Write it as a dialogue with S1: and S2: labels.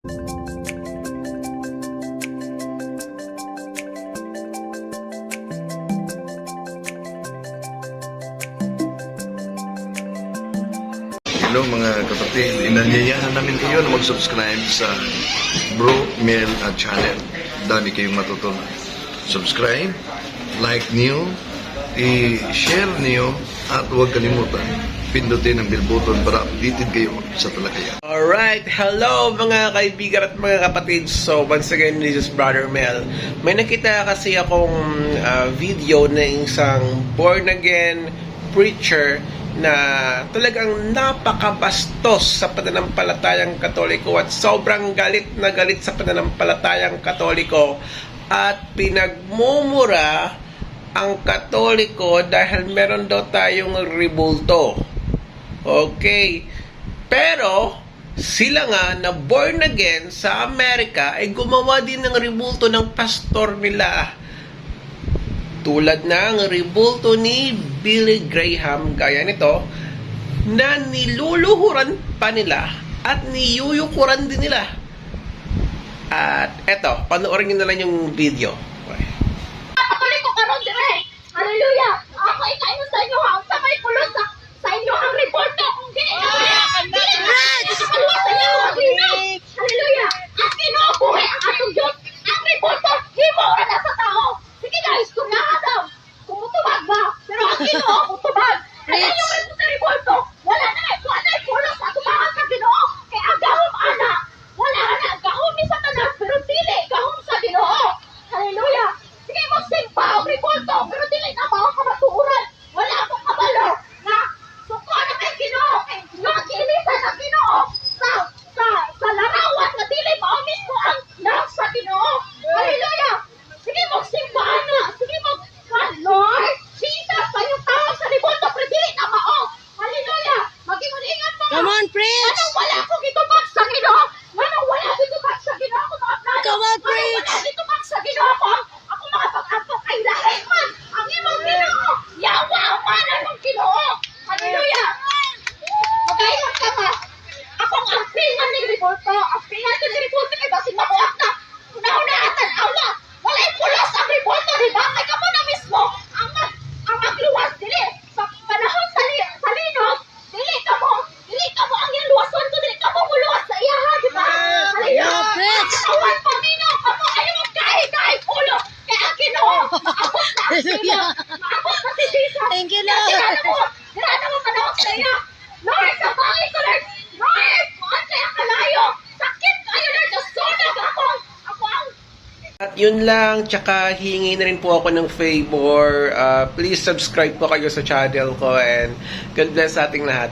S1: Hello mga kapatid, inanyayahan namin kayo na mag-subscribe sa Bro Mel at channel. Dami kayong matutunan. Subscribe, like niyo, i-share niyo, at huwag kalimutan, pindutin ang bell button para updated kayo sa talakayan.
S2: Alright, hello mga kaibigan at mga kapatid. So, once again, this is Brother Mel. May nakita kasi akong ah, video na isang born again preacher na talagang napakabastos sa pananampalatayang katoliko at sobrang galit na galit sa pananampalatayang katoliko at pinagmumura ang katoliko dahil meron daw tayong ribulto. Okay. Pero, sila nga na born again sa Amerika ay gumawa din ng ribulto ng pastor nila. Tulad ng ribulto ni Billy Graham, gaya nito, na niluluhuran pa nila at niyuyukuran din nila. At eto, panoorin nyo na lang yung video. Okay.
S3: Patuloy ko karon dire. Hallelujah. Ako ikay mo sa inyo ha. Sa may pulo sa sa inyo ang report ko kung di. Hallelujah. Ang Ginoo buhay ang atong Diyos. Ang report ko himo ra na sa tao. Sige guys, kung nakadaw. Kung mutubag ba? Pero ang Ginoo mutubag. Kaya yung report ko, wala na eh. Wala na eh. Pulo sa tumahan sa Ginoo. Kaya ang gahom ana. Wala na. Gahom ni Satanas. Pero dili. Gahom sa Ginoo. Hallelujah. Sige mo simpa ang report ko. Pero dili na mga kamatuuran. Wala akong kabalo. Na suko na kay Ginoo. Kay nakilisan ang Ginoo. Sa sa sa larawan na dili mao mismo ang nasa Ginoo. Hallelujah. Sige mo simpa na. Sige mo Lord, Jesus, sa iyong tawag sa report ko. Pero dili na mao. Hallelujah. Mag-ingat mo.
S4: Come on, preach!
S3: Anong wala ko gitubag sa Ginoo? Anong wala gitubag sa Ginoo ako mga plano?
S4: Come on,
S3: Anong
S4: preach!
S3: wala gitubag sa Ginoo ko? Ako mga pag-atok ay lahat man ang imong Ginoo. Yawa ang mana ng Ginoo. Hallelujah. Magayat ka ba? Ako ang ampingan ni Ribolto. Ampingan ko ni Ribolto kay Basing mabuhat na. Una-unahatan awa. Walay pulos ang Ribolto. Diba? Kay ka mo na mismo. Ang mag ang magluwas dili sa panahon sa, li, sa linog. Dili ka mo. Dili ka mo ang yung luwason ko. Dili ka mo muluwas sa iya ha. Diba?
S4: Yeah, preach.
S3: Awan pa nino. Kamo ayaw ang kahit-kahit ulo. Kaya ang Ginoo. Na si Jesus.
S4: Thank you, Lord.
S3: tirana mo. Tirana mo panahon sa iya. Lord, sa bangin ko, Lord. Lord, kuhan kaya kalayo. Sakit kayo, Lord. Nasunag ako. Ako ang
S2: At yun lang, tsaka hingi na rin po ako ng favor. Uh, please subscribe po kayo sa channel ko and God bless sa ating lahat.